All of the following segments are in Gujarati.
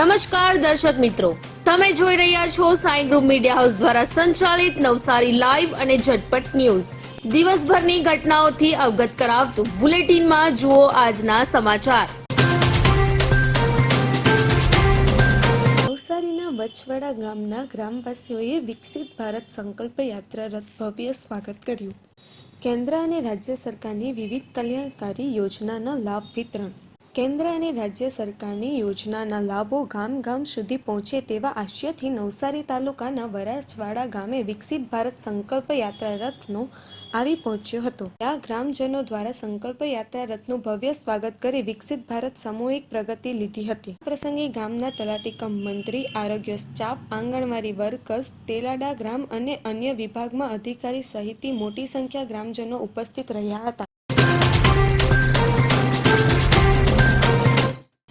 નમસ્કાર દર્શક મિત્રો. તમે જોઈ રહ્યા છો સાઈ ગ્રુપ મીડિયા હાઉસ દ્વારા સંચાલિત નવસારી લાઈવ અને ઝટપટ ન્યૂઝ. દિવસભરની ઘટનાઓથી અવગત કરાવતું બુલેટિનમાં જુઓ આજના સમાચાર. નવસારીના વચવાડા ગામના ગ્રામવાસીઓએ વિકસિત ભારત સંકલ્પ યાત્રા રથ ભવ્ય સ્વાગત કર્યું. કેન્દ્ર અને રાજ્ય સરકારની વિવિધ કલ્યાણકારી યોજનાના લાભ વિતરણ. કેન્દ્ર અને રાજ્ય સરકારની યોજનાના લાભો ગામ ગામ સુધી પહોંચે તેવા આશયથી નવસારી તાલુકાના વરાછવાડા ગામે વિકસિત ભારત સંકલ્પ યાત્રા રથનો આવી પહોંચ્યો હતો. ત્યાં ગ્રામજનો દ્વારા સંકલ્પ યાત્રા રથનું ભવ્ય સ્વાગત કરી વિકસિત ભારત સામૂહિક પ્રગતિ લીધી હતી. આ પ્રસંગે ગામના તલાટીકમ મંત્રી, આરોગ્ય સ્ટાફ, આંગણવાડી વર્કર્સ, તેલાડા ગ્રામ અને અન્ય વિભાગમાં અધિકારી સહિતની મોટી સંખ્યા ગ્રામજનો ઉપસ્થિત રહ્યા હતા.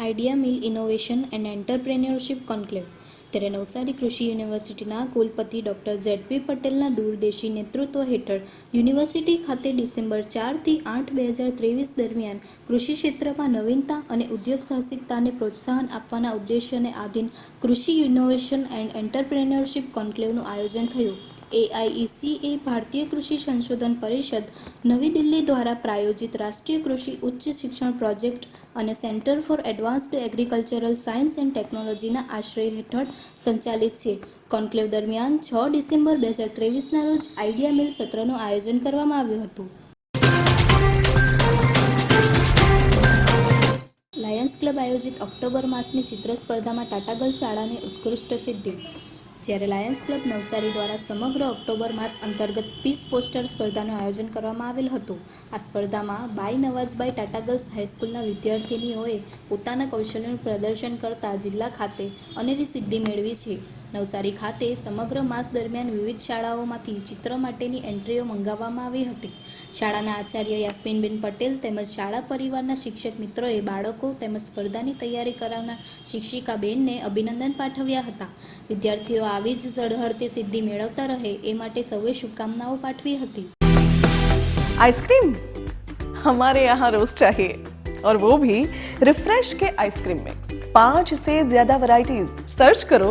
Idea mill innovation and entrepreneurship conclave, ત્યારે નવસારી કૃષિ યુનિવર્સિટીના કુલપતિ ડૉક્ટર ઝેડપી પટેલના દૂરદેશી નેતૃત્વ હેઠળ યુનિવર્સિટી ખાતે ડિસેમ્બર ચારથી આઠ બે હજાર ત્રેવીસ દરમિયાન કૃષિ ક્ષેત્રમાં નવીનતા અને ઉદ્યોગ સાહસિકતાને પ્રોત્સાહન આપવાના ઉદ્દેશ્યને આધીન કૃષિ ઇનોવેશન એન્ડ એન્ટરપ્રેન્યોરશિપ કોન્ક્લેવનું આયોજન થયું. એઆઈઈસીએ ભારતીય કૃષિ સંશોધન પરિષદ નવી દિલ્હી દ્વારા પ્રાયોજિત રાષ્ટ્રીય કૃષિ ઉચ્ચ શિક્ષણ પ્રોજેક્ટ અને centre for advanced agricultural science and ટેકનોલોજીના આશ્રય હેઠળ સંચાલિત છે. કોન્ક્લેવ દરમિયાન છ ડિસેમ્બર બે હજાર ત્રેવીસના રોજ આઈડિયા મિલ સત્રનું આયોજન કરવામાં આવ્યું હતું. લાયન્સ ક્લબ આયોજિત ઓક્ટોબર માસની ચિત્ર સ્પર્ધામાં ટાટાગલ શાળાને ઉત્કૃષ્ટ સિદ્ધિ. જ્યારે લાયન્સ ક્લબ નવસારી દ્વારા સમગ્ર ઓક્ટોબર માસ અંતર્ગત પીસ પોસ્ટર સ્પર્ધાનું આયોજન કરવામાં આવેલ હતું. આ સ્પર્ધામાં બાઈ નવાજબાઈ ટાટા ગર્લ્સ હાઈસ્કૂલના વિદ્યાર્થિનીઓએ પોતાના કૌશલ્યનું પ્રદર્શન કરતા જિલ્લા ખાતે અનેરી સિદ્ધિ મેળવી છે. નવસારી ખાતે સમગ્ર માસ દરમિયાન વિવિધ શાળાઓમાંથી ચિત્ર માટેની એન્ટ્રીઓ મંગાવવામાં આવી હતી શાળાના આચાર્ય યાસ્મીનબેન પટેલ તેમજ શાળા પરિવારના શિક્ષક મિત્રોએ બાળકો તેમજ સ્પર્ધાની તૈયારી કરાવનાર શિક્ષિકાબેનને અભિનંદન પાઠવ્યા હતા વિદ્યાર્થીઓ આવી જ ઝળહળતી સિદ્ધિ મેળવતા રહે એ માટે સૌએ શુભકામનાઓ પાઠવી હતી आइसक्रीम हमारे यहाँ रोज चाहिए और वो भी रिफ्रेश के आइसक्रीम मिक्स पांच से ज्यादा वैरायटीज सर्च करो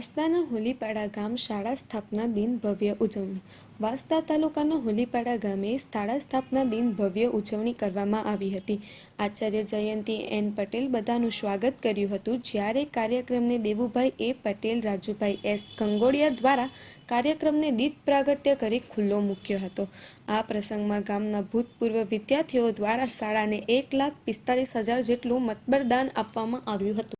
વાંસદાના હોલીપાડા ગામ શાળા સ્થાપના દિન ભવ્ય ઉજવણી. વાંસદા તાલુકાના હોલીપાડા ગામે શાળા સ્થાપના દિન ભવ્ય ઉજવણી કરવામાં આવી હતી. આચાર્ય જયંતિ એન પટેલ બધાનું સ્વાગત કર્યું હતું. જ્યારે કાર્યક્રમને દેવુભાઈ એ પટેલ, રાજુભાઈ એસ કંગોડિયા દ્વારા કાર્યક્રમને દીપ પ્રાગટ્ય કરી ખુલ્લો મૂક્યો હતો. આ પ્રસંગમાં ગામના ભૂતપૂર્વ વિદ્યાર્થીઓ દ્વારા શાળાને એક લાખ પિસ્તાલીસ હજાર જેટલું મતબરદાન આપવામાં આવ્યું હતું.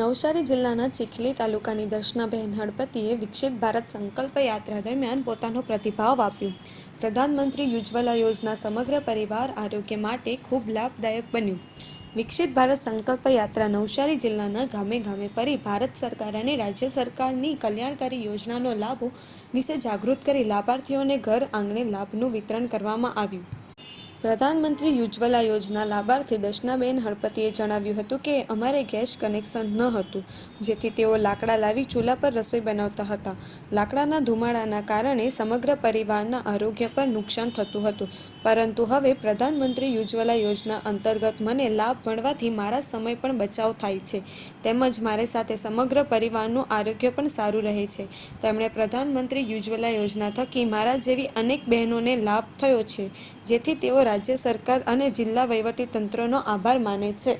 નવસારી જિલ્લાના ચીખલી તાલુકાની દર્શનાબહેન હળપતિએ વિકસિત ભારત સંકલ્પ યાત્રા દરમિયાન પોતાનો પ્રતિભાવ આપ્યો. પ્રધાનમંત્રી ઉજ્જવલા યોજના સમગ્ર પરિવાર આરોગ્ય માટે ખૂબ લાભદાયક બન્યું. વિકસિત ભારત સંકલ્પ યાત્રા નવસારી જિલ્લાના ગામે ગામે ફરી ભારત સરકાર અને રાજ્ય સરકારની કલ્યાણકારી યોજનાનો લાભો વિશે જાગૃત કરી લાભાર્થીઓને ઘર આંગણે લાભનું વિતરણ કરવામાં આવ્યું. પ્રધાનમંત્રી ઉજ્જવલા યોજના લાભાર્થી દર્શનાબેન હળપતિએ જણાવ્યું હતું કે અમારે ગેસ કનેક્શન ન હતું, જેથી તેઓ લાકડા લાવી ચૂલા પર રસોઈ બનાવતા હતા. લાકડાના ધુમાડાના કારણે સમગ્ર પરિવારના આરોગ્ય પર નુકસાન થતું હતું. પરંતુ હવે પ્રધાનમંત્રી ઉજ્જવલા યોજના અંતર્ગત મને લાભ મળવાથી મારા સમય પણ બચાવ થાય છે. તેમજ મારી સાથે સમગ્ર પરિવારનું આરોગ્ય પણ સારું રહે છે. તેમણે પ્રધાનમંત્રી ઉજ્જવલા યોજના થકી મારા જેવી અનેક બહેનોને લાભ થયો છે, જેથી તેઓ રાજ્ય સરકાર અને જિલ્લા વહીવટી તંત્રનો આભાર માને છે.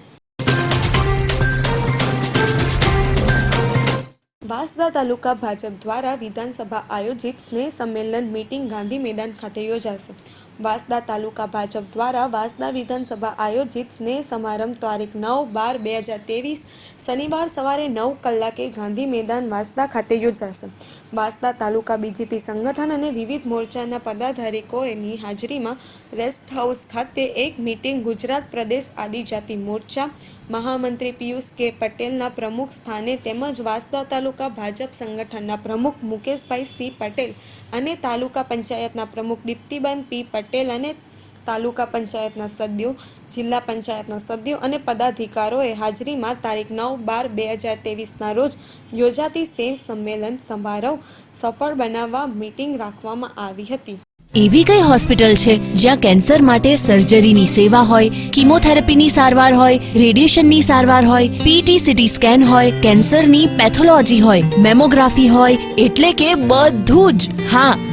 વાંસદા તાલુકા ભાજપ દ્વારા વિધાનસભા આયોજિત સ્નેહ સંમેલન મીટિંગ ગાંધી મેદાન ખાતે યોજાશે. વાંસદા તાલુકા ભાજપ દ્વારા વાંસદા વિધાનસભા આયોજિત સ્નેહ સમારંભ તારીખ નવ બાર બે હજાર ત્રેવીસ શનિવાર સવારે નવ કલાકે ગાંધી મેદાન વાંસદા ખાતે યોજાશે. વાંસદા તાલુકા બીજેપી સંગઠન અને વિવિધ મોરચાના પદાધિકારીઓની હાજરીમાં રેસ્ટ હાઉસ ખાતે એક મિટિંગ ગુજરાત પ્રદેશ આદિજાતિ મોરચા મહામંત્રી પિયુષ કે પટેલના પ્રમુખ સ્થાને તેમજ વાંસદા તાલુકા ભાજપ સંગઠનના પ્રમુખ મુકેશભાઈ સી પટેલ અને તાલુકા પંચાયતના પ્રમુખ દીપ્તિબેન પી પટેલ અને તાલુકા પંચાયતના સભ્યો જિલ્લા પંચાયતના સભ્યો અને પદાધિકારીઓએ હાજરીમાં તારીખ નવ બાર બે હજાર ત્રેવીસના રોજ યોજાતી સેવ સંમેલન સમારોહ સફળ બનાવવા મીટિંગ રાખવામાં આવી હતી. એવી કઈ હોસ્પિટલ છે જ્યાં કેન્સર માટે સર્જરીની સેવા હોય, કિમોથેરાપીની સારવાર હોય, રેડિયેશનની સારવાર હોય પીટી સીટી સ્કેન હોય, કેન્સરની પેથોલોજી હોય, મેમોગ્રાફી હોય, એટલે કે બધું જ. હા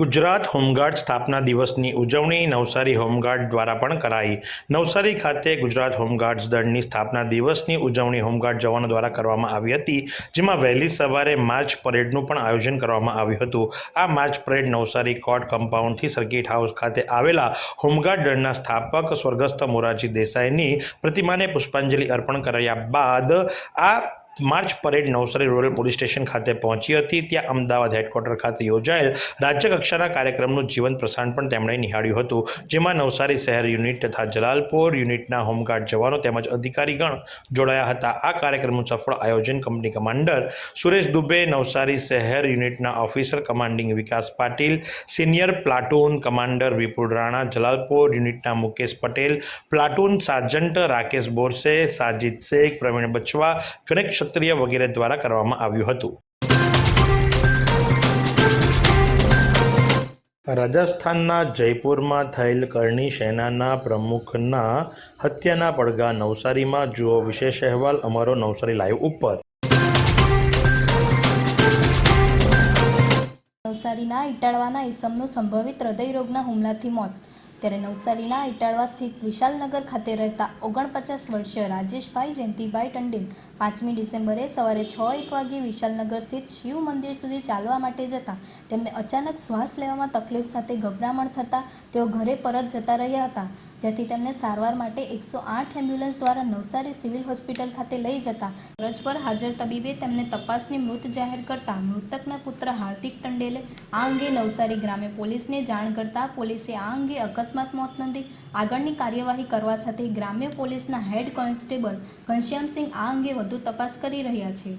Gujarat home guard સ્થાપના દિવસની ઉજવણી નવસારી હોમગાર્ડ દ્વારા પણ કરાઈ. નવસારી ખાતે ગુજરાત હોમગાર્ડ્સ દળની સ્થાપના દિવસની ઉજવણી હોમગાર્ડ જવાનો દ્વારા કરવામાં આવી હતી, જેમાં વહેલી સવારે માર્ચ પરેડનું પણ આયોજન કરવામાં આવ્યું હતું. આ માર્ચ પરેડ નવસારી કોર્ટ કમ્પાઉન્ડથી સર્કિટ હાઉસ ખાતે આવેલા હોમગાર્ડ દળના સ્થાપક સ્વર્ગસ્થ મોરારજી દેસાઈની પ્રતિમાને પુષ્પાંજલિ અર્પણ કર્યા બાદ આ march parade Navsari rural police station ખાતે પહોંચી હતી. ત્યાં અમદાવાદ હેડક્વાર્ટર ખાતે યોજાયેલ રાજ્ય કક્ષાના કાર્યક્રમનું જીવંત પ્રસારણ પણ તેમણે નિહાળ્યું હતું. જેમાં નવસારી શહેર યુનિટ તથા જલાલપોર યુનિટના હોમગાર્ડ જવાનો તેમજ અધિકારીગણ જોડાયા હતા. આ કાર્યક્રમનું સફળ આયોજન કંપની કમાન્ડર સુરેશ દુબે, નવસારી શહેર યુનિટના officer commanding Vikas Patil, senior platoon commander Vipul Rana, Jalalpor યુનિટના મુકેશ પટેલ, પ્લાટૂન સાર્જન્ટ રાકેશ બોરસે, સાજિદ શેખ, પ્રવીણ બચવા, ગણેશ ક્ષત્રિય વગેરે દ્વારા કરવામાં આવ્યું હતું. રાજસ્થાનના જયપુરમાં થયેલ કરણી સેનાના પ્રમુખના હત્યાના પડઘા નવસારીમાં જુઓ. વિશેષ અહેવાલ, અમારો નવસારી લાઈવ ઉપર. નવસારીના ઇટાળવાના ઈસમનો સંભવિત હૃદયરોગના હુમલાથી મોત. ત્યારે નવસારીના ઇટાળવા સ્થિત વિશાલનગર ખાતે રહેતા ઓગણપચાસ વર્ષીય રાજેશભાઈ જયંતિભાઈ ટંડેલ પાંચમી ડિસેમ્બરે સવારે છ એક વાગ્યે વિશાલનગર સ્થિત શિવ મંદિર સુધી ચાલવા માટે જતા તેમને અચાનક શ્વાસ લેવામાં તકલીફ સાથે ગભરામણ થતાં તેઓ ઘરે પરત જતા રહ્યા હતા. જેથી તેમને સારવાર માટે એકસો આઠ એમ્બ્યુલન્સ દ્વારા નવસારી સિવિલ હોસ્પિટલ ખાતે લઈ જતા ફરજ પર હાજર તબીબે તેમને તપાસની મૃત જાહેર કરતા મૃતકના પુત્ર હાર્દિક ટંડેલે આ અંગે નવસારી ગ્રામ્ય પોલીસને જાણ કરતા પોલીસે આ અંગે અકસ્માત મોત નોંધી આગળની કાર્યવાહી કરવા સાથે ગ્રામ્ય પોલીસના હેડ કોન્સ્ટેબલ ઘનશ્યામસિંહ આ અંગે વધુ તપાસ કરી રહ્યા છે.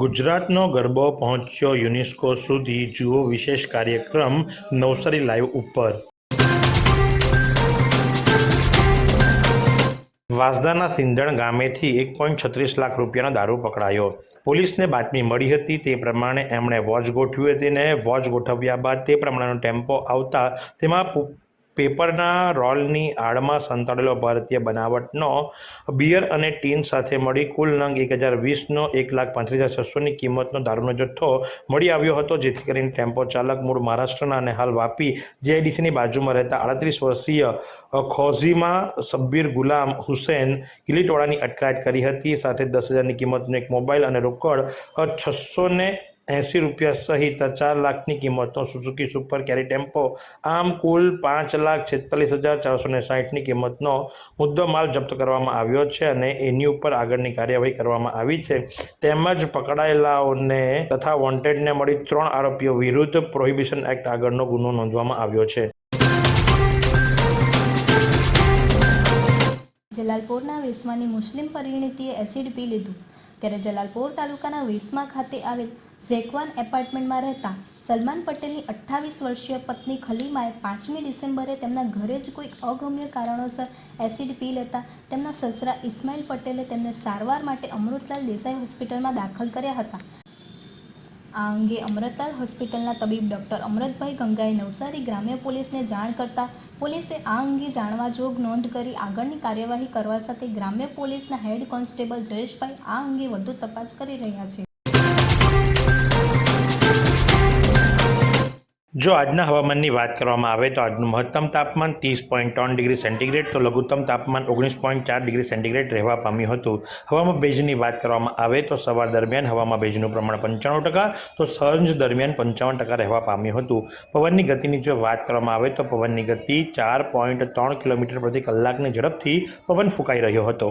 ગુજરાતનો ગરબો પહોંચ્યો યુનેસ્કો સુધી જુઓ વિશેષ કાર્યક્રમ નવસારી લાઈવ ઉપર. વાંસદાના સિંધણ ગામેથી એક પોઈન્ટ છત્રીસ લાખ રૂપિયાનો દારૂ પકડાયો. પોલીસને બાતમી મળી હતી તે પ્રમાણે એમણે વોચ ગોઠવી હતી ને વોચ ગોઠવ્યા બાદ તે પ્રમાણેનો ટેમ્પો આવતા તેમાં પેપરના રોલની આડમાં સંતાડેલો ભારતીય બનાવટનો બિયર અને ટીન સાથે મળી કુલ નંગ એક હજાર વીસનો એક લાખ પાંત્રીસ હજાર છસોની કિંમતનો દારૂનો જથ્થો મળી આવ્યો હતો, જેથી કરીને ટેમ્પો ચાલક મૂળ મહારાષ્ટ્રના અને હાલ વાપી જેઆઈડીસીની બાજુમાં રહેતા આડત્રીસ વર્ષીય ખોઝીમાં સબ્બીર ગુલામ હુસેન કિલીટોળાની અટકાયત કરી હતી. સાથે દસ હજારની કિંમતનો એક મોબાઈલ અને રોકડ છસો ને એંસી રૂપિયા સહિત ચાર લાખની કિંમતનો સુઝુકી સુપર કેરી ટેમ્પો આમ કુલ પાંચ લાખ છેતાલીસ હજાર ચારસો ને સાહીઠની કિંમતનો મુદ્દો માલ જપ્ત કરવામાં આવ્યો છે અને એની ઉપર આગળની કાર્યવાહી કરવામાં આવી છે. તેમજ પકડાયેલાઓને તથા વોન્ટેડને મળી ત્રણ આરોપીઓ વિરુદ્ધ પ્રોહિબિશન એક્ટ આગળનો ગુનો નોંધવામાં આવ્યો છે. જલાલપોરના વેસમાની મુસ્લિમ પરિણીતીએ એસિડ પી લીધું. ત્યારે જલાલપોર તાલુકાના વેસમા ખાતે આવેલ ઝેકવાન એપાર્ટમેન્ટમાં રહેતા સલમાન પટેલની અઠ્ઠાવીસ વર્ષીય પત્ની ખલીમાએ પાંચમી ડિસેમ્બરે તેમના ઘરે જ કોઈક અગમ્ય કારણોસર એસિડ પી લેતા તેમના સસરા ઇસ્માઇલ પટેલે તેમને સારવાર માટે અમૃતલાલ દેસાઈ હોસ્પિટલમાં દાખલ કર્યા હતા. આ અંગે અમૃતલાલ હોસ્પિટલના તબીબ ડૉક્ટર અમૃતભાઈ ગંગાએ નવસારી ગ્રામ્ય પોલીસને જાણ કરતા પોલીસે આ અંગે જાણવા જોગ નોંધ કરી આગળની કાર્યવાહી કરવા સાથે ગ્રામ્ય પોલીસના હેડ કોન્સ્ટેબલ જયેશભાઈ આ અંગે વધુ તપાસ કરી રહ્યા છે. જો આજના હવામાનની વાત કરવામાં આવે તો આજનું મહત્તમ તાપમાન ત્રીસ પોઈન્ટ ત્રણ ડિગ્રી સેન્ટીગ્રેડ તો લઘુત્તમ તાપમાન ઓગણીસ પોઈન્ટ ચાર ડિગ્રી સેન્ટીગ્રેડ રહેવા પામ્યું હતું. હવામાં ભેજની વાત કરવામાં આવે તો સવાર દરમિયાન હવામાં ભેજનું પ્રમાણ પંચાણું ટકા, તો સાંજ દરમિયાન પંચાવન ટકા રહેવા પામ્યું હતું. પવનની ગતિની જો વાત કરવામાં આવે તો પવનની ગતિ ચાર પોઈન્ટ ત્રણ કિલોમીટર પ્રતિ કલાકની ઝડપથી પવન ફૂંકાઈ રહ્યો હતો.